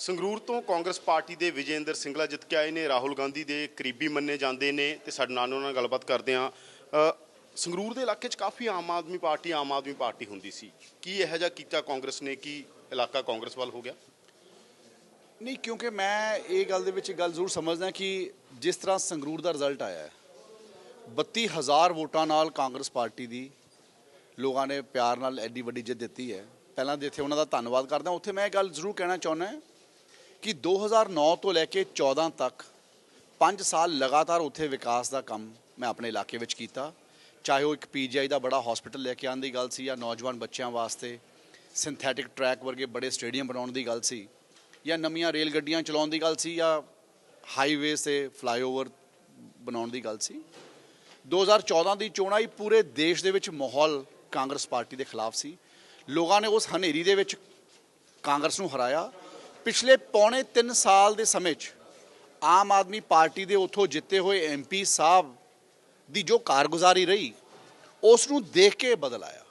ਸੰਗਰੂਰ ਤੋਂ ਕਾਂਗਰਸ ਪਾਰਟੀ ਦੇ ਵਿਜੇਂਦਰ ਸਿੰਗਲਾ ਜਿੱਤ ਕੇ ਆਏ ਨੇ, ਰਾਹੁਲ ਗਾਂਧੀ ਦੇ ਕਰੀਬੀ ਮੰਨੇ ਜਾਂਦੇ ਨੇ ਤੇ ਸਾਡੇ ਨਾਲ ਉਹਨਾਂ ਨਾਲ ਗੱਲਬਾਤ ਕਰਦੇ ਆ ਸੰਗਰੂਰ ਦੇ ਇਲਾਕੇ 'ਚ ਕਾਫੀ ਆਮ ਆਦਮੀ ਪਾਰਟੀ, ਆਮ ਆਦਮੀ ਪਾਰਟੀ ਹੁੰਦੀ ਸੀ। ਕੀ ਇਹੋ ਜਿਹਾ ਕੀਤਾ ਕਾਂਗਰਸ ਨੇ? ਕਿ ਇਲਾਕਾ ਕਾਂਗਰਸ ਵੱਲ ਹੋ ਗਿਆ? ਨਹੀਂ, ਕਿਉਂਕਿ ਮੈਂ ਇਹ ਗੱਲ ਦੇ ਵਿੱਚ ਗੱਲ ਜ਼ਰੂਰ ਸਮਝਦਾ ਕਿ ਜਿਸ ਤਰ੍ਹਾਂ ਸੰਗਰੂਰ ਦਾ ਰਿਜ਼ਲਟ ਆਇਆ ਹੈ 32000 ਵੋਟਾਂ ਨਾਲ ਕਾਂਗਰਸ ਪਾਰਟੀ ਦੀ ਲੋਕਾਂ ਨੇ ਪਿਆਰ ਨਾਲ ਐਡੀ ਵੱਡੀ ਜਿੱਤ ਦਿੱਤੀ ਹੈ। ਪਹਿਲਾਂ ਜਿੱਥੇ ਉਹਨਾਂ ਦਾ ਧੰਨਵਾਦ ਕਰਦਾ। ਉੱਥੇ ਮੈਂ ਇਹ ਗੱਲ ਜ਼ਰੂਰ ਕਹਿਣਾ ਚਾਹੁੰਦਾ ਕਿ 2009 ਤੋਂ ਲੈ ਕੇ 14 ਤੱਕ 5 ਸਾਲ ਲਗਾਤਾਰ ਉੱਥੇ ਵਿਕਾਸ ਦਾ ਕੰਮ ਮੈਂ ਆਪਣੇ ਇਲਾਕੇ ਵਿੱਚ ਕੀਤਾ। ਚਾਹੇ ਉਹ ਇੱਕ ਪੀਜੀਆਈ ਦਾ ਬੜਾ ਹਸਪੀਟਲ ਲੈ ਕੇ ਆਉਣ ਦੀ ਗੱਲ ਸੀ ਜਾਂ ਨੌਜਵਾਨ ਬੱਚਿਆਂ ਵਾਸਤੇ ਸਿੰਥੈਟਿਕ ਟਰੈਕ ਵਰਗੇ ਬੜੇ ਸਟੇਡੀਅਮ ਬਣਾਉਣ ਦੀ ਗੱਲ ਸੀ ਜਾਂ ਨਵੀਆਂ ਰੇਲ ਗੱਡੀਆਂ ਚਲਾਉਣ ਦੀ ਗੱਲ ਸੀ ਜਾਂ ਹਾਈਵੇ ਤੇ ਫਲਾਈਓਵਰ ਬਣਾਉਣ ਦੀ ਗੱਲ ਸੀ। 2014 ਦੀ ਚੋਣਾਂ ਹੀ ਪੂਰੇ ਦੇਸ਼ ਦੇ ਵਿੱਚ ਮਾਹੌਲ ਕਾਂਗਰਸ ਪਾਰਟੀ ਦੇ ਖਿਲਾਫ ਸੀ। ਲੋਕਾਂ ਨੇ ਉਸ ਹਨੇਰੀ ਦੇ ਵਿੱਚ ਕਾਂਗਰਸ ਨੂੰ ਹਰਾਇਆ। ਪਿਛਲੇ ਪੌਣੇ 3 ਸਾਲ ਦੇ ਸਮੇਂ 'ਚ ਆਮ ਆਦਮੀ ਪਾਰਟੀ ਦੇ ਉੱਥੋਂ ਜਿੱਤੇ ਹੋਏ ਐਮਪੀ ਸਾਹਿਬ ਦੀ ਜੋ ਕਾਰਗੁਜ਼ਾਰੀ ਰਹੀ ਉਸ ਨੂੰ ਦੇਖ ਕੇ ਬਦਲ ਆਇਆ।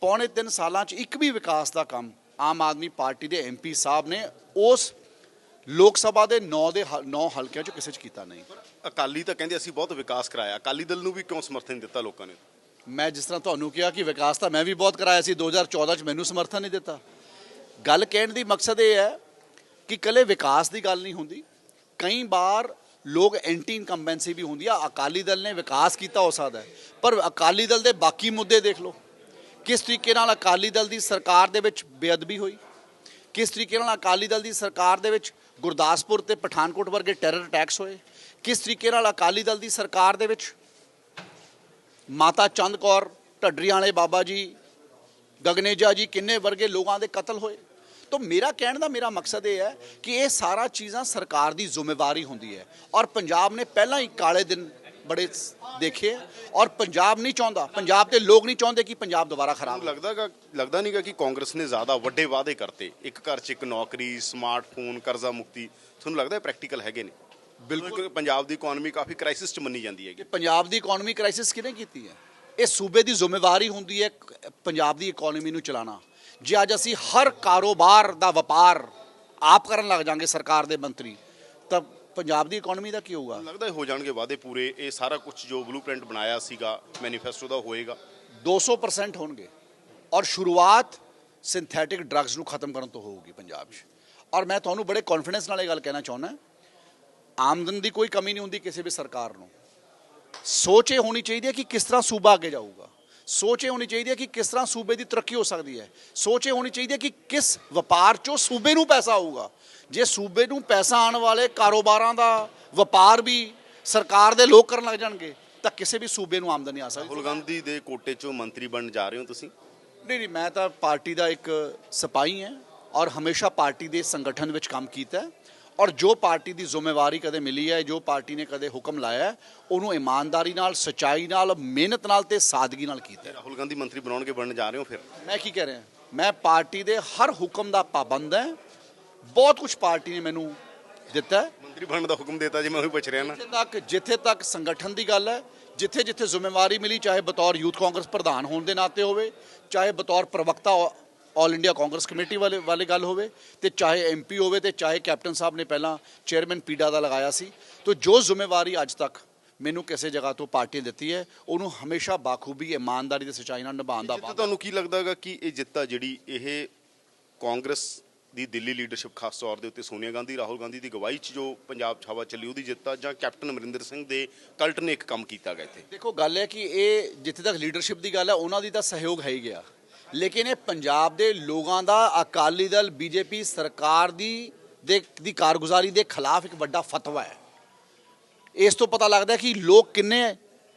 ਪੌਣੇ 3 ਸਾਲਾਂ 'ਚ ਇੱਕ ਵੀ ਵਿਕਾਸ ਦਾ ਕੰਮ ਆਮ ਆਦਮੀ ਪਾਰਟੀ ਦੇ ਐਮਪੀ ਸਾਹਿਬ ਨੇ ਉਸ ਲੋਕ ਸਭਾ ਦੇ 9 ਦੇ 9 ਹਲਕਿਆਂ 'ਚ ਕਿਸੇ 'ਚ ਕੀਤਾ ਨਹੀਂ। ਅਕਾਲੀ ਤਾਂ ਕਹਿੰਦੇ ਅਸੀਂ ਬਹੁਤ ਵਿਕਾਸ ਕਰਾਇਆ। ਅਕਾਲੀ ਦਲ ਨੂੰ ਵੀ ਕਿਉਂ ਸਮਰਥਨ ਦਿੱਤਾ ਲੋਕਾਂ ਨੇ? ਮੈਂ ਜਿਸ ਤਰ੍ਹਾਂ ਤੁਹਾਨੂੰ ਕਿਹਾ ਕਿ ਵਿਕਾਸ ਤਾਂ ਮੈਂ ਵੀ ਬਹੁਤ ਕਰਾਇਆ ਸੀ 2014 'ਚ ਮੈਨੂੰ ਸਮਰਥਨ ਨਹੀਂ ਦਿੱਤਾ। ਗੱਲ ਕਹਿਣ ਦੀ ਮਕਸਦ ਇਹ ਹੈ ਕਿ ਕੱਲੇ ਵਿਕਾਸ ਦੀ ਗੱਲ ਨਹੀਂ ਹੁੰਦੀ। ਕਈ ਵਾਰ ਲੋਕ ਐਂਟੀ ਇਨਕੰਬੈਂਸੀ ਵੀ ਹੁੰਦੀ ਆ। ਅਕਾਲੀ ਦਲ ਨੇ ਵਿਕਾਸ ਕੀਤਾ ਹੋ ਸਕਦਾ ਪਰ ਅਕਾਲੀ ਦਲ ਦੇ ਬਾਕੀ ਮੁੱਦੇ ਦੇਖ ਲਓ। ਕਿਸ ਤਰੀਕੇ ਨਾਲ ਅਕਾਲੀ ਦਲ ਦੀ ਸਰਕਾਰ ਦੇ ਵਿੱਚ ਬੇਅਦਬੀ ਹੋਈ? ਕਿਸ ਤਰੀਕੇ ਨਾਲ ਅਕਾਲੀ ਦਲ ਦੀ ਸਰਕਾਰ ਦੇ ਵਿੱਚ ਗੁਰਦਾਸਪੁਰ ਤੇ ਪਠਾਨਕੋਟ ਵਰਗੇ ਟੈਰਰ ਅਟੈਕਸ ਹੋਏ? ਕਿਸ ਤਰੀਕੇ ਨਾਲ ਅਕਾਲੀ ਦਲ ਦੀ ਸਰਕਾਰ ਦੇ ਵਿੱਚ ਮਾਤਾ ਚੰਦ ਕੌਰ ਢੱਡਰੀਆਂ ਵਾਲੇ ਬਾਬਾ ਜੀ, ਗਗਨੇਜਾ ਜੀ ਕਿੰਨੇ ਵਰਗੇ ਲੋਕਾਂ ਦੇ ਕਤਲ ਹੋਏ? ਤਾਂ ਮੇਰਾ ਕਹਿਣ ਦਾ ਮੇਰਾ ਮਕਸਦ ਇਹ ਹੈ ਕਿ ਇਹ ਸਾਰਾ ਚੀਜ਼ਾਂ ਸਰਕਾਰ ਦੀ ਜ਼ਿੰਮੇਵਾਰੀ ਹੁੰਦੀ ਹੈ। ਔਰ ਪੰਜਾਬ ਨੇ ਪਹਿਲਾਂ ਹੀ ਕਾਲੇ ਦਿਨ ਬੜੇ ਦੇਖੇ ਔਰ ਪੰਜਾਬ ਨਹੀਂ ਚਾਹੁੰਦਾ ਪੰਜਾਬ ਦੇ ਲੋਕ ਨਹੀਂ ਚਾਹੁੰਦੇ ਕਿ ਪੰਜਾਬ ਦੁਬਾਰਾ ਖਰਾਬ ਲੱਗਦਾਗਾ ਲੱਗਦਾ ਨਹੀਂਗਾ ਕਿ ਕਾਂਗਰਸ ਨੇ ਜ਼ਿਆਦਾ ਵੱਡੇ ਵਾਅਦੇ ਕਰਤੇ। ਇੱਕ ਘਰ 'ਚ ਇੱਕ ਨੌਕਰੀ ਸਮਾਰਟਫੋਨ ਕਰਜ਼ਾ ਮੁਕਤੀ। ਤੁਹਾਨੂੰ ਲੱਗਦਾ ਪ੍ਰੈਕਟੀਕਲ ਹੈਗੇ ਨੇ? ਬਿਲਕੁਲ। ਪੰਜਾਬ ਦੀ ਇਕਨੋਮੀ ਕਾਫੀ ਕ੍ਰਾਈਸਿਸ 'ਚ ਮੰਨੀ ਜਾਂਦੀ ਹੈਗੀ। ਕਿ ਪੰਜਾਬ ਦੀ ਇਕਨੋਮੀ ਕ੍ਰਾਈਸਿਸ ਕਿਹਨੇ ਕੀਤੀ ਹੈ? ਇਹ ਸੂਬੇ ਦੀ ਜ਼ਿੰਮੇਵਾਰੀ ਹੁੰਦੀ ਹੈ ਪੰਜਾਬ ਦੀ ਇਕਨੋਮੀ ਨੂੰ ਚਲਾਉਣਾ। ਜੇ ਅੱਜ ਅਸੀਂ ਹਰ ਕਾਰੋਬਾਰ ਦਾ ਵਪਾਰ ਆਪ ਕਰਨ ਲੱਗ ਜਾਾਂਗੇ ਸਰਕਾਰ ਦੇ ਮੰਤਰੀ ਤਾਂ ਪੰਜਾਬ ਦੀ ਇਕਨੋਮੀ ਦਾ ਕੀ ਹੋਊਗਾ? ਲੱਗਦਾ ਹੋ ਜਾਣਗੇ ਵਾਅਦੇ ਪੂਰੇ। ਇਹ ਸਾਰਾ ਕੁਝ ਜੋ ਬਲੂਪ੍ਰਿੰਟ ਬਣਾਇਆ ਸੀਗਾ ਮੈਨੀਫੈਸਟੋ ਦਾ ਹੋਏਗਾ। 200% ਹੋਣਗੇ। ਔਰ ਸ਼ੁਰੂਆਤ ਸਿੰਥੈਟਿਕ ਡਰੱਗਸ ਨੂੰ ਖਤਮ ਕਰਨ ਤੋਂ ਹੋਊਗੀ ਪੰਜਾਬ 'ਚ। ਔਰ ਮੈਂ ਤੁਹਾਨੂੰ ਬੜੇ ਕੌਨਫੀਡੈਂਸ ਨਾਲ ਇਹ ਗੱਲ ਕਹਿਣਾ ਚਾਹੁੰਦਾ ਆਮਦਨ ਦੀ ਕੋਈ ਕਮੀ ਨਹੀਂ ਹੁੰਦੀ ਕਿਸੇ ਵੀ ਸਰਕਾਰ ਨੂੰ। ਸੋਚ ਇਹ ਹੋਣੀ ਚਾਹੀਦੀ ਹੈ ਕਿ ਕਿਸ ਤਰ੍ਹਾਂ ਸੂਬਾ ਅੱਗੇ ਜਾਊਗਾ। ਸੋਚ ਇਹ ਹੋਣੀ ਚਾਹੀਦੀ ਹੈ ਕਿ ਕਿਸ ਤਰ੍ਹਾਂ ਸੂਬੇ ਦੀ ਤਰੱਕੀ ਹੋ ਸਕਦੀ ਹੈ। ਸੋਚ ਇਹ ਹੋਣੀ ਚਾਹੀਦੀ ਹੈ ਕਿ ਕਿਸ ਵਪਾਰ 'ਚੋਂ ਸੂਬੇ ਨੂੰ ਪੈਸਾ ਆਊਗਾ। ਜੇ ਸੂਬੇ ਨੂੰ ਪੈਸਾ ਆਉਣ ਵਾਲੇ ਕਾਰੋਬਾਰਾਂ ਦਾ ਵਪਾਰ ਵੀ ਸਰਕਾਰ ਦੇ ਲੋਕ ਕਰਨ ਲੱਗ ਜਾਣਗੇ ਤਾਂ ਕਿਸੇ ਵੀ ਸੂਬੇ ਨੂੰ ਆਮਦਨ ਨਹੀਂ ਆ ਸਕਦੀ ਰਾਹੁਲ ਗਾਂਧੀ ਦੇ ਕੋਟੇ 'ਚੋਂ ਮੰਤਰੀ ਬਣਨ ਜਾ ਰਹੇ ਹੋ ਤੁਸੀਂ? ਨਹੀਂ ਨਹੀਂ ਮੈਂ ਤਾਂ ਪਾਰਟੀ ਦਾ ਇੱਕ ਸਿਪਾਹੀ ਹਾਂ ਔਰ ਹਮੇਸ਼ਾ ਪਾਰਟੀ ਦੇ ਸੰਗਠਨ ਵਿੱਚ ਕੰਮ ਕੀਤਾ ਹੈ। ਔਰ ਜੋ ਪਾਰਟੀ ਦੀ ਜ਼ਿੰਮੇਵਾਰੀ ਕਦੇ ਮਿਲੀ ਹੈ ਜੋ ਪਾਰਟੀ ਨੇ ਕਦੇ ਹੁਕਮ ਲਾਇਆ ਉਹਨੂੰ ਇਮਾਨਦਾਰੀ ਨਾਲ ਸਚਾਈ ਨਾਲ ਮਿਹਨਤ ਨਾਲ ਤੇ ਸਾਦਗੀ ਨਾਲ ਕੀਤਾ ਹੈ। ਰਾਹੁਲ ਗਾਂਧੀ ਮੰਤਰੀ ਬਣਾਉਣਗੇ ਬਣਨ ਜਾ ਰਹੇ ਹੋ ਫਿਰ? ਮੈਂ ਕੀ ਕਹਿ ਰਿਹਾ? ਮੈਂ ਪਾਰਟੀ ਦੇ ਹਰ ਹੁਕਮ ਦਾ ਪਾਬੰਦ ਹਾਂ। ਬਹੁਤ ਕੁਝ ਪਾਰਟੀ ਨੇ ਮੈਨੂੰ ਦਿੱਤਾ ਹੈ। ਮੰਤਰੀ ਬਣਨ ਦਾ ਹੁਕਮ ਦਿੱਤਾ ਜੀ ਮੈਂ ਉਹੀ ਪੁੱਛ ਰਿਹਾ ਨਾ। ਜਿੱਥੇ ਤੱਕ ਜਿੱਥੇ ਤੱਕ ਸੰਗਠਨ ਦੀ ਗੱਲ ਹੈ ਜਿੱਥੇ ਜਿੱਥੇ ਜ਼ਿੰਮੇਵਾਰੀ ਮਿਲੀ ਚਾਹੇ ਬਤੌਰ ਯੂਥ ਕਾਂਗਰਸ ਪ੍ਰਧਾਨ ਹੋਣ ਦੇ ਨਾਤੇ ਹੋਵੇ ਚਾਹੇ ਬਤੌਰ ਪ੍ਰਵਕਤਾ ਆਲ ਇੰਡੀਆ ਕਾਂਗਰਸ ਕਮੇਟੀ ਵਾਲੇ ਵਾਲੀ ਗੱਲ ਹੋਵੇ ਤੇ ਚਾਹੇ ਐਮਪੀ ਹੋਵੇ ਤੇ ਚਾਹੇ ਕੈਪਟਨ ਸਾਹਿਬ ਨੇ ਪਹਿਲਾਂ ਚੇਅਰਮੈਨ ਪੀਡਾ ਦਾ ਲਗਾਇਆ ਸੀ। ਤਾਂ ਜੋ ਜ਼ਿੰਮੇਵਾਰੀ ਅੱਜ ਤੱਕ ਮੈਨੂੰ ਕਿਸੇ ਜਗ੍ਹਾ ਤੋਂ ਪਾਰਟੀ ਦਿੱਤੀ ਹੈ ਉਹਨੂੰ ਹਮੇਸ਼ਾ ਬਾਖੂਬੀ ਇਮਾਨਦਾਰੀ ਤੇ ਸੱਚਾਈ ਨਾਲ ਨਿਭਾਉਣ ਦਾ ਤੁਹਾਨੂੰ ਕੀ ਲੱਗਦਾ ਹੈਗਾ ਕਿ ਇਹ ਜਿੱਤਾ ਜਿਹੜੀ ਇਹ ਕਾਂਗਰਸ ਦੀ ਦਿੱਲੀ ਲੀਡਰਸ਼ਿਪ ਖਾਸ ਤੌਰ ਦੇ ਉੱਤੇ ਸੋਨੀਆ ਗਾਂਧੀ ਰਾਹੁਲ ਗਾਂਧੀ ਦੀ ਗਵਾਹੀ 'ਚ ਜੋ ਪੰਜਾਬ 'ਚ ਹਵਾ ਚੱਲੀ ਉਹਦੀ ਜਿੱਤਾ ਜਾਂ ਕੈਪਟਨ ਅਮਰਿੰਦਰ ਸਿੰਘ ਦੇ ਕਲਟ ਨੇ ਇੱਕ ਕੰਮ ਕੀਤਾ ਗਿਆ ਇੱਥੇ? ਦੇਖੋ ਗੱਲ ਹੈ ਕਿ ਇਹ ਜਿੱਥੇ ਤੱਕ ਲੀਡਰਸ਼ਿਪ ਦੀ ਗੱਲ ਹੈ ਉਹਨਾਂ ਦੀ ਤਾਂ ਸਹਿਯੋਗ ਹੈ ਹੀ ਗਿਆ। ਲੇਕਿਨ ਇਹ ਪੰਜਾਬ ਦੇ ਲੋਕਾਂ ਦਾ ਅਕਾਲੀ ਦਲ, ਬੀਜੇਪੀ ਸਰਕਾਰ ਦੀ ਦੇ, ਦੀ ਕਾਰਗੁਜ਼ਾਰੀ ਦੇ ਖਿਲਾਫ ਇੱਕ ਵੱਡਾ ਫਤਵਾ ਹੈ। ਇਸ ਤੋਂ ਪਤਾ ਲੱਗਦਾ ਕਿ ਲੋਕ ਕਿੰਨੇ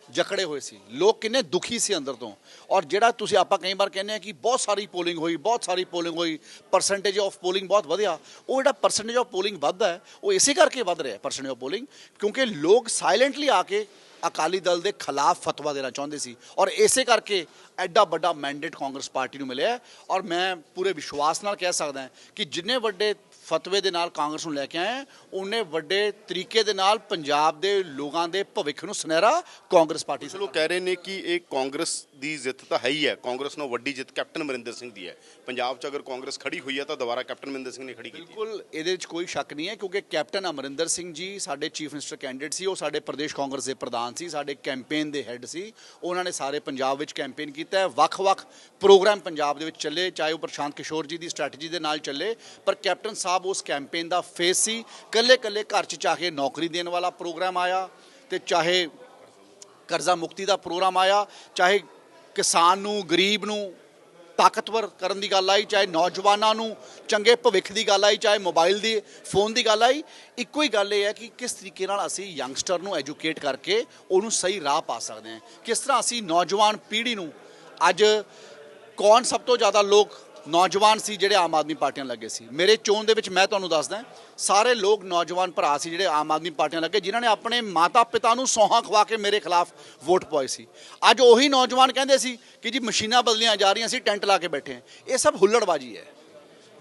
ਜਕੜੇ ਹੋਏ ਸੀ, ਲੋਕ ਕਿੰਨੇ ਦੁਖੀ ਸੀ ਅੰਦਰ ਤੋਂ। ਔਰ ਜਿਹੜਾ ਤੁਸੀਂ ਆਪਾਂ ਕਈ ਵਾਰ ਕਹਿੰਦੇ ਆ ਕਿ ਬਹੁਤ ਸਾਰੀ ਪੋਲਿੰਗ ਹੋਈ, ਬਹੁਤ ਸਾਰੀ ਪੋਲਿੰਗ ਹੋਈ ਪਰਸੈਂਟੇਜ ਆਫ ਪੋਲਿੰਗ ਬਹੁਤ ਵਧਿਆ, ਉਹ ਜਿਹੜਾ ਪਰਸੈਂਟੇਜ ਆਫ ਪੋਲਿੰਗ ਵੱਧਦਾ ਹੈ, ਉਹ ਇਸੇ ਕਰਕੇ ਵੱਧ ਰਿਹਾ ਪਰਸੈਂਟੇਜ ਆਫ ਪੋਲਿੰਗ ਕਿਉਂਕਿ ਲੋਕ ਸਾਇਲੈਂਟਲੀ ਆ ਕੇ ਅਕਾਲੀ ਦਲ ਦੇ ਖਿਲਾਫ ਫਤਵਾ ਦੇਣਾ ਚਾਹੁੰਦੇ ਸੀ ਔਰ ਇਸੇ ਕਰਕੇ ਐਡਾ ਵੱਡਾ ਮੈਂਡੇਟ ਕਾਂਗਰਸ ਪਾਰਟੀ ਨੂੰ ਮਿਲਿਆ ਔਰ ਮੈਂ ਪੂਰੇ ਵਿਸ਼ਵਾਸ ਨਾਲ ਕਹਿ ਸਕਦਾ ਕਿ ਜਿੰਨੇ ਵੱਡੇ ਫਤਵੇ ਦੇ ਨਾਲ ਕਾਂਗਰਸ ਨੂੰ ਲੈ ਕੇ ਆਏ ਉਹਨੇ ਵੱਡੇ ਤਰੀਕੇ ਦੇ ਨਾਲ ਪੰਜਾਬ ਦੇ ਲੋਕਾਂ ਦੇ ਭਵਿੱਖ ਨੂੰ ਸੁਨਹਿਰਾ ਕਾਂਗਰਸ ਪਾਰਟੀ ਲੋਕ ਕਹਿ ਰਹੇ ਨੇ ਕਿ ਇਹ ਕਾਂਗਰਸ ਦੀ ਜਿੱਤ ਤਾਂ ਹੈ ਹੀ ਹੈ। ਕਾਂਗਰਸ ਨੂੰ ਵੱਡੀ ਜਿੱਤ ਕੈਪਟਨ ਅਮਰਿੰਦਰ ਸਿੰਘ ਦੀ ਹੈ। ਪੰਜਾਬ 'ਚ ਅਗਰ ਕਾਂਗਰਸ ਖੜੀ ਹੋਈ ਹੈ ਤਾਂ ਦੁਬਾਰਾ ਕੈਪਟਨ ਅਮਰਿੰਦਰ ਸਿੰਘ ਨੇ ਖੜੀ ਕੀਤੀ। ਬਿਲਕੁਲ ਇਹਦੇ ਵਿੱਚ ਕੋਈ ਸ਼ੱਕ ਨਹੀਂ ਹੈ ਕਿਉਂਕਿ ਕੈਪਟਨ ਅਮਰਿੰਦਰ ਸਿੰਘ ਜੀ ਸਾਡੇ ਚੀਫ ਮਿਨਿਸਟਰ ਕੈਂਡੀਡੇਟ ਸੀ ਉਹ ਸਾਡੇ ਪ੍ਰਦੇਸ਼ ਕਾਂਗਰਸ ਦੇ ਪ੍ਰਧਾਨ ਸੀ ਸਾਡੇ ਕੈਂਪੇਨ ਦੇ ਹੈੱਡ ਸੀ। ਉਹਨਾਂ ਨੇ ਸਾਰੇ ਪੰਜਾਬ ਵਿੱਚ ਕੈਂਪੇਨ ਕੀਤਾ ਹੈ। ਵੱਖ-ਵੱਖ ਪ੍ਰੋਗਰਾਮ ਪੰਜਾਬ ਦੇ ਵਿੱਚ ਚੱਲੇ ਚਾਹੇ ਉਹ ਪ੍ਰਸ਼ਾਂਤ ਕਿਸ਼ੋਰ ਜੀ ਦੀ ਸਟ੍ਰੈਟਜੀ ਦੇ ਨਾਲ ਚੱਲੇ ਪਰ ਕੈਪਟਨ ਸਾਹਿਬ ਉਸ ਕੈਂਪੇਨ ਦਾ ਫੇਸ ਸੀ। ਕੱਲੇ-ਕੱਲੇ ਘਰ 'ਚ ਚਾਹੇ ਨੌਕਰੀ ਦੇਣ ਵਾਲਾ ਪ੍ਰੋਗਰਾਮ ਆਇਆ ਤੇ ਚਾਹੇ ਕਰਜ਼ਾ ਮੁਕਤੀ ਦਾ ਪ੍ਰੋਗਰਾਮ ਆਇਆ, ਚਾਹੇ ਕਿਸਾਨ ਨੂੰ, ਗਰੀਬ ਨੂੰ ਤਾਕਤਵਰ ਕਰਨ ਦੀ ਗੱਲ ਆਈ, ਚਾਹੇ ਨੌਜਵਾਨਾਂ ਨੂੰ ਚੰਗੇ ਭਵਿੱਖ ਦੀ ਗੱਲ ਆਈ, ਚਾਹੇ ਮੋਬਾਈਲ ਦੀ ਫੋਨ ਦੀ ਗੱਲ ਆਈ, ਇੱਕੋ ਹੀ ਗੱਲ ਇਹ ਹੈ ਕਿ ਕਿਸ ਤਰੀਕੇ ਨਾਲ ਅਸੀਂ ਯੰਗਸਟਰ ਨੂੰ ਐਜੂਕੇਟ ਕਰਕੇ ਉਹਨੂੰ ਸਹੀ ਰਾਹ ਪਾ ਸਕਦੇ ਹਾਂ। ਕਿਸ ਤਰ੍ਹਾਂ ਅਸੀਂ ਨੌਜਵਾਨ ਪੀੜ੍ਹੀ ਨੂੰ ਅੱਜ ਕੌਣ ਸਭ ਤੋਂ ਜ਼ਿਆਦਾ ਲੋਕ ਨੌਜਵਾਨ ਸੀ ਜਿਹੜੇ ਆਮ ਆਦਮੀ ਪਾਰਟੀਆਂ ਲੱਗੇ ਸੀ। ਮੇਰੇ ਚੋਣ ਦੇ ਵਿੱਚ ਮੈਂ ਤੁਹਾਨੂੰ ਦੱਸਦਾ ਸਾਰੇ ਲੋਕ ਨੌਜਵਾਨ ਭਰਾ ਸੀ ਜਿਹੜੇ ਆਮ ਆਦਮੀ ਪਾਰਟੀਆਂ ਲੱਗੇ ਜਿਨ੍ਹਾਂ ਨੇ ਆਪਣੇ ਮਾਤਾ ਪਿਤਾ ਨੂੰ ਸੌਹਾਂ ਖਵਾ ਕੇ ਮੇਰੇ ਖਿਲਾਫ ਵੋਟ ਪਾਈ ਸੀ। ਅੱਜ ਉਹੀ ਨੌਜਵਾਨ ਕਹਿੰਦੇ ਸੀ ਕਿ ਜੀ ਮਸ਼ੀਨਾਂ ਬਦਲੀਆਂ ਜਾ ਰਹੀਆਂ ਸੀ, ਟੈਂਟ ਲਾ ਕੇ ਬੈਠੇ ਹਾਂ। ਇਹ ਸਭ ਹੁੱਲੜਬਾਜੀ ਹੈ।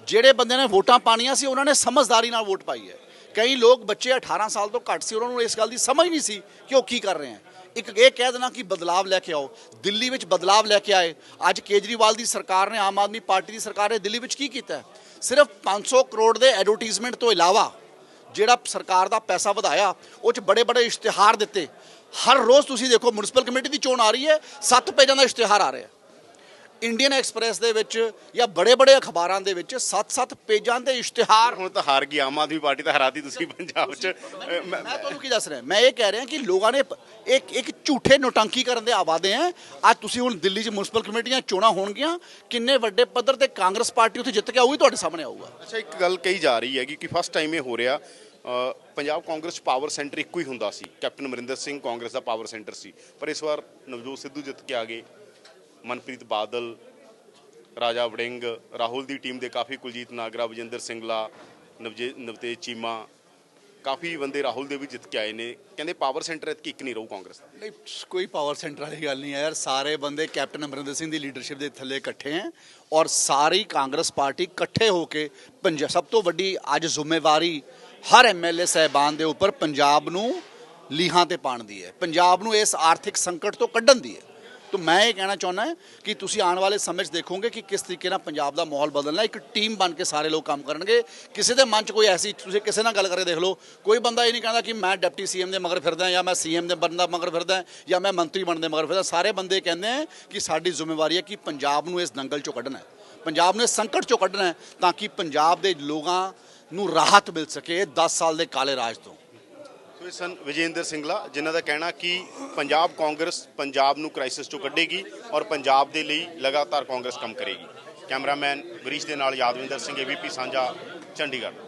ਜਿਹੜੇ ਬੰਦੇ ਨੇ ਵੋਟਾਂ ਪਾਣੀਆਂ ਸੀ, ਉਹਨਾਂ ਨੇ ਸਮਝਦਾਰੀ ਨਾਲ ਵੋਟ ਪਾਈ ਹੈ। ਕਈ ਲੋਕ ਬੱਚੇ 18 ਸਾਲ ਤੋਂ ਘੱਟ ਸੀ, ਉਹਨਾਂ ਨੂੰ ਇਸ ਗੱਲ ਦੀ ਸਮਝ ਨਹੀਂ ਸੀ ਕਿ ਉਹ ਕੀ ਕਰ ਰਹੇ ਹਨ ਇੱਕ ਇਹ ਕਹਿ ਦੇਣਾ ਕਿ ਬਦਲਾਵ ਲੈ ਕੇ ਆਓ। ਦਿੱਲੀ ਵਿੱਚ ਬਦਲਾਵ ਲੈ ਕੇ ਆਏ। ਅੱਜ ਕੇਜਰੀਵਾਲ ਦੀ ਸਰਕਾਰ ਨੇ ਆਮ ਆਦਮੀ ਪਾਰਟੀ ਦੀ ਸਰਕਾਰ ਨੇ ਦਿੱਲੀ ਵਿੱਚ ਕੀ ਕੀਤਾ? ਹੈ? ਸਿਰਫ 500 ਕਰੋੜ ਦੇ ਐਡਵਰਟਾਈਜ਼ਮੈਂਟ ਤੋਂ ਇਲਾਵਾ ਜਿਹੜਾ ਸਰਕਾਰ ਦਾ ਪੈਸਾ ਵਧਾਇਆ, ਉਹ ਚ ਬੜੇ ਬੜੇ ਇਸ਼ਤਿਹਾਰ ਦਿੱਤੇ। ਹਰ ਰੋਜ਼ ਤੁਸੀਂ ਦੇਖੋ ਮਿਊਨਿਸਪਲ ਕਮੇਟੀ ਦੀ ਚੋਣ ਆ ਰਹੀ ਹੈ, ਸੱਤ ਪੇਜਾਂ ਦਾ ਇਸ਼ਤਿਹਾਰ ਆ ਰਿਹਾ। ਇੰਡੀਅਨ ਐਕਸਪ੍ਰੈਸ ਦੇ ਵਿੱਚ ਜਾਂ ਬੜੇ ਬੜੇ ਅਖਬਾਰਾਂ ਦੇ ਵਿੱਚ ਸੱਤ-ਸੱਤ ਪੇਜਾਂ ਦੇ ਇਸ਼ਤਿਹਾਰ ਹੁਣ ਤਾਂ ਹਾਰ ਗਈ ਆਮ ਆਦਮੀ ਪਾਰਟੀ ਤਾਂ ਹਰਾਤੀ ਤੁਸੀਂ ਪੰਜਾਬ 'ਚ। ਮੈਂ- ਤੁਹਾਨੂੰ ਕੀ ਦੱਸ ਰਿਹਾ? ਮੈਂ ਇਹ ਕਹਿ ਰਿਹਾ ਕਿ ਲੋਕਾਂ ਨੇ ਇੱਕ ਇੱਕ ਝੂਠੇ ਨੋਟੰਕੀ ਕਰਨ ਦੇ ਆਵਾਦੇ ਆ। ਅੱਜ ਤੁਸੀਂ ਹੁਣ ਦਿੱਲੀ 'ਚ ਮਿਊਨਿਸਪਲ ਕਮੇਟੀਆਂ ਚੋਣਾਂ ਹੋਣਗੀਆਂ। ਕਿੰਨੇ ਵੱਡੇ ਪੱਧਰ ਤੇ ਕਾਂਗਰਸ ਪਾਰਟੀ ਉੱਥੇ ਜਿੱਤ ਕੇ ਆਊਗੀ ਤੁਹਾਡੇ ਸਾਹਮਣੇ ਆਊਗਾ। ਅੱਛਾ ਇੱਕ ਗੱਲ ਕਹੀ ਜਾ ਰਹੀ ਹੈਗੀ ਕਿ ਫਸਟ ਟਾਈਮ ਇਹ ਹੋ ਰਿਹਾ। ਪੰਜਾਬ ਕਾਂਗਰਸ ਪਾਵਰ ਸੈਂਟਰ ਇੱਕੋ ਹੀ ਹੁੰਦਾ ਸੀ। ਕੈਪਟਨ ਅਮਰਿੰਦਰ ਸਿੰਘ ਕਾਂਗਰਸ ਦਾ ਪਾਵਰ ਸੈਂਟਰ ਸੀ। ਪਰ ਇਸ ਵਾਰ ਨਵਜੋਤ ਸਿੱਧੂ ਜਿੱਤ ਕੇ ਆ ਗਏ। ਮਨਪ੍ਰੀਤ ਬਾਦਲ, ਰਾਜਾ ਵੜਿੰਗ, ਰਾਹੁਲ ਦੀ ਟੀਮ ਦੇ ਕਾਫੀ ਕੁਲਜੀਤ ਨਾਗਰਾ, ਵਿਜੇਂਦਰ ਸਿੰਗਲਾ, ਨਵਜੇ, ਨਵਤੇਜ ਚੀਮਾ, ਕਾਫੀ ਬੰਦੇ ਰਾਹੁਲ ਦੇ ਵੀ ਜਿੱਤ ਕੇ ਆਏ ਨੇ। ਕਹਿੰਦੇ ਪਾਵਰ ਸੈਂਟਰ ਇਤਕੀ ਇੱਕ ਨਹੀਂ ਰਹੂ ਕਾਂਗਰਸ ਦਾ। ਨਹੀਂ, ਕੋਈ ਪਾਵਰ ਸੈਂਟਰ ਵਾਲੀ ਗੱਲ ਨਹੀਂ ਹੈ ਯਾਰ। ਸਾਰੇ ਬੰਦੇ ਕੈਪਟਨ ਅਮਰਿੰਦਰ ਸਿੰਘ ਦੀ ਲੀਡਰਸ਼ਿਪ ਦੇ ਥੱਲੇ ਇਕੱਠੇ ਹੈ ਔਰ ਸਾਰੀ ਕਾਂਗਰਸ ਪਾਰਟੀ ਇਕੱਠੇ ਹੋ ਕੇ ਪੰਜ, ਸਭ ਤੋਂ ਵੱਡੀ ਅੱਜ ਜ਼ਿੰਮੇਵਾਰੀ ਹਰ ਐਮਐਲਏ ਸਹਿਬਾਨ ਦੇ ਉੱਪਰ ਪੰਜਾਬ ਨੂੰ ਲੀਹਾਂ ਤੇ ਪਾਉਣ ਦੀ ਹੈ। ਪੰਜਾਬ ਨੂੰ ਇਸ ਆਰਥਿਕ ਸੰਕਟ ਤੋਂ ਕੱਢਣ ਦੀ ਹੈ। ਤਾਂ ਮੈਂ ਇਹ ਕਹਿਣਾ ਚਾਹੁੰਦਾ ਕਿ ਤੁਸੀਂ ਆਉਣ ਵਾਲੇ ਸਮੇਂ 'ਚ ਦੇਖੋਗੇ ਕਿ ਕਿਸ ਤਰੀਕੇ ਨਾਲ ਪੰਜਾਬ ਦਾ ਮਾਹੌਲ ਬਦਲਣਾ, ਇੱਕ ਟੀਮ ਬਣ ਕੇ ਸਾਰੇ ਲੋਕ ਕੰਮ ਕਰਨਗੇ। ਕਿਸੇ ਦੇ ਮਨ 'ਚ ਕੋਈ ਐਸੀ, ਤੁਸੀਂ ਕਿਸੇ ਨਾਲ ਗੱਲ ਕਰਕੇ ਦੇਖ ਲਓ, ਕੋਈ ਬੰਦਾ ਇਹ ਨਹੀਂ ਕਹਿੰਦਾ ਕਿ ਮੈਂ ਡਿਪਟੀ ਸੀਐਮ ਦੇ ਮਗਰ ਫਿਰਦਾ ਜਾਂ ਮੈਂ ਸੀਐਮ ਦੇ ਬਣਨ ਦਾ ਮਗਰ ਫਿਰਦਾ ਜਾਂ ਮੈਂ ਮੰਤਰੀ ਬਣਨ ਦੇ ਮਗਰ ਫਿਰਦਾ ਸਾਰੇ ਬੰਦੇ ਕਹਿੰਦੇ ਆ ਕਿ ਸਾਡੀ ਜ਼ਿੰਮੇਵਾਰੀ ਹੈ ਕਿ ਪੰਜਾਬ ਨੂੰ ਇਸ ਦੰਗਲ 'ਚੋਂ ਕੱਢਣਾ ਹੈ। ਪੰਜਾਬ ਨੂੰ ਇਸ ਸੰਕਟ 'ਚੋਂ ਕੱਢਣਾ ਹੈ ਤਾਂ ਕਿ ਪੰਜਾਬ ਦੇ ਲੋਕਾਂ ਨੂੰ ਰਾਹਤ ਮਿਲ ਸਕੇ 10 ਸਾਲ ਦੇ ਕਾਲੇ ਰਾਜ ਤੋਂ। ਸੋ ਇਹ ਸਨ ਵਿਜੇਂਦਰ ਸਿੰਗਲਾ, ਜਿਨ੍ਹਾਂ ਦਾ ਕਹਿਣਾ ਕਿ ਪੰਜਾਬ ਕਾਂਗਰਸ ਪੰਜਾਬ ਨੂੰ ਕ੍ਰਾਈਸਿਸ ਚੋਂ ਕੱਢੇਗੀ ਔਰ ਪੰਜਾਬ ਦੇ ਲਈ ਲਗਾਤਾਰ ਕਾਂਗਰਸ ਕੰਮ ਕਰੇਗੀ। ਕੈਮਰਾਮੈਨ ਗਰੀਸ਼ ਦੇ ਨਾਲ ਯਾਦਵਿੰਦਰ ਸਿੰਘ ਏਬੀਪੀ ਸਾਂਝਾ, ਚੰਡੀਗੜ੍ਹ।